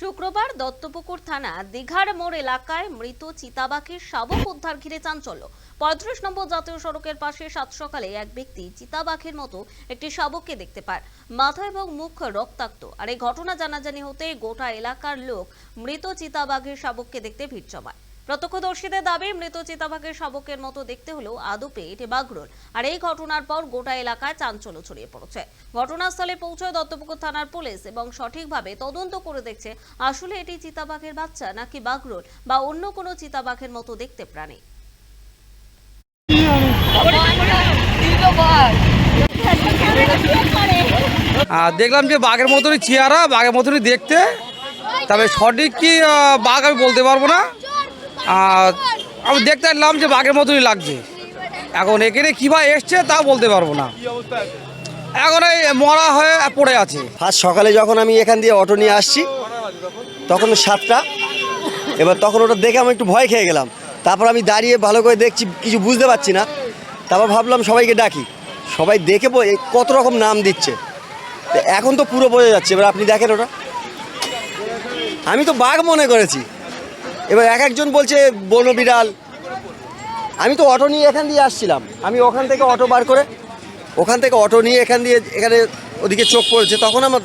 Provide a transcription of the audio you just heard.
শুক্রবার দত্তপুকুর থানা দীঘার মোড় এলাকায় মৃত চিতাবাঘের শাবক উদ্ধার ঘিরে চাঞ্চল্য। পঁয়ত্রিশ নম্বর জাতীয় সড়কের পাশে সাত সকালে এক ব্যক্তি চিতাবাঘের মতো একটি শাবককে দেখতে পায়। মাথা এবং মুখ রক্তাক্ত। আর এই ঘটনা জানাজানি হতে গোটা এলাকার লোক মৃত চিতাবাঘের শাবককে দেখতে ভিড় জমায়। প্রত্যক্ষদর্শীদের দাবি, মৃত চিতাবাঘের শাবকের মতো দেখতে হলেও আদপে এটি বাঘরোল আর এই ঘটনার পর গোটা এলাকায় চাঞ্চল্য ছড়িয়ে পড়েছে। ঘটনাস্থলে পৌঁছয় দত্তপুকুর থানার পুলিশ এবং সঠিকভাবে তদন্ত করে দেখছে, আসলে এটি চিতাবাঘের বাচ্চা নাকি বাঘরোল বা অন্য কোনো চিতাবাঘের মতো দেখতে প্রাণী। দেখলাম যে বাঘের মতনই চেহারা, বাঘের মতনই দেখতে। তবে সঠিক কি বাঘ আমি বলতে পারব না। আর আমি দেখতে এলাম যে বাঘের মতনই লাগছে। এখন এখানে কীভাবে এসছে তাও বলতে পারব না। এখন এই মরা হয়ে পড়ে আছে। ফার্স্ট সকালে যখন আমি এখান দিয়ে অটো নিয়ে আসছি, তখন সাতটা, এবার তখন ওটা দেখে আমি একটু ভয় খেয়ে গেলাম। তারপর আমি দাঁড়িয়ে ভালো করে দেখছি, কিছু বুঝতে পারছি না। তারপর ভাবলাম সবাইকে ডাকি। সবাই দেখে কত রকম নাম দিচ্ছে। এখন তো পুরো বোঝা যাচ্ছে, এবার আপনি দেখেন ওটা। আমি তো বাঘ মনে করেছি। এবার এক একজন বলছে, বনো বিড়াল। আমি তো অটো নিয়ে এখান দিয়ে আসছিলাম। আমি ওখান থেকে অটো বার করে, ওখান থেকে অটো নিয়ে এখান দিয়ে, এখানে ওদিকে চোখ পড়েছে, তখন আমার